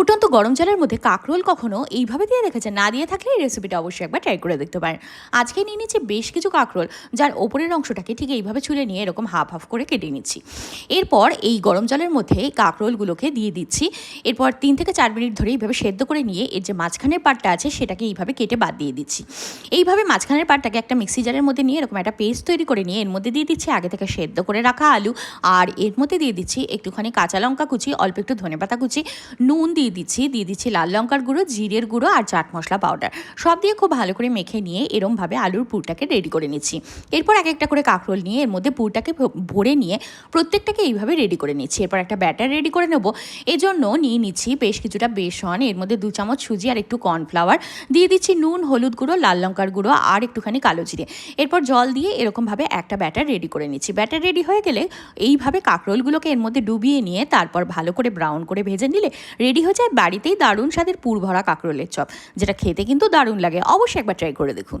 ফুটন্ত গরম জলের মধ্যে কাকরোল কখনো এইভাবে দিয়ে দেখেছে না দিয়ে থাকলে এই রেসিপিটা অবশ্যই একবার ট্রাই করে দেখতে পারেন। আজকে নিয়ে নিচ্ছি বেশ কিছু কাকরোল, যার ওপরের অংশটাকে ঠিক এইভাবে ছুলে নিয়ে এরকম হাফ হাফ করে কেটে নিচ্ছি। এরপর এই গরম জলের মধ্যে কাকরোলগুলোকে দিয়ে দিচ্ছি। এরপর তিন থেকে চার মিনিট ধরে এইভাবে সেদ্ধ করে নিয়ে এর যে মাঝখানের পার্টটা আছে সেটাকে এইভাবে কেটে বাদ দিয়ে দিচ্ছি। এইভাবে মাঝখানের পার্টটাকে একটা মিক্সি জারের মধ্যে নিয়ে এরকম একটা পেস্ট তৈরি করে নিয়ে এর মধ্যে দিয়ে দিচ্ছি। আগে থেকে সেদ্ধ করে রাখা আলু, আর এর মধ্যে দিয়ে দিচ্ছি একটুখানি কাঁচা লঙ্কা কুচি, অল্প একটু ধনেপাতা কুচি, নুন দিয়ে দিচ্ছি, দিয়ে দিচ্ছি লাল লঙ্কার গুঁড়ো, জিরের গুঁড়ো আর চাট মশলা পাউডার সব দিয়ে খুব ভালো করে মেখে নিয়ে এরমভাবে আলুর পুরটাকে রেডি করে নিচ্ছি। এরপর এক একটা করে কাঁকরোল নিয়ে এর মধ্যে পুরটাকে ভরে নিয়ে প্রত্যেকটাকে এইভাবে রেডি করে নিচ্ছি। এরপর একটা ব্যাটার রেডি করে নেব। এজন্য নিয়ে নিচ্ছি বেশ কিছুটা বেসন, এর মধ্যে দু চামচ সুজি আর একটু কর্নফ্লাওয়ার দিয়ে দিচ্ছি নুন, হলুদ গুঁড়ো, লাল লঙ্কার গুঁড়ো আর একটুখানি কালো জিরে। এরপর জল দিয়ে এরকমভাবে একটা ব্যাটার রেডি করে নিচ্ছি। ব্যাটার রেডি হয়ে গেলে এইভাবে কাঁকরোলগুলোকে এর মধ্যে ডুবিয়ে নিয়ে তারপর ভালো করে ব্রাউন করে ভেজে নিলে রেডি হয়ে যায়, বাড়িতেই দারুণ স্বাদের পুর ভরা কাঁকরোলের চপ, যেটা খেতে কিন্তু দারুণ লাগে। অবশ্যই একবার ট্রাই করে দেখুন।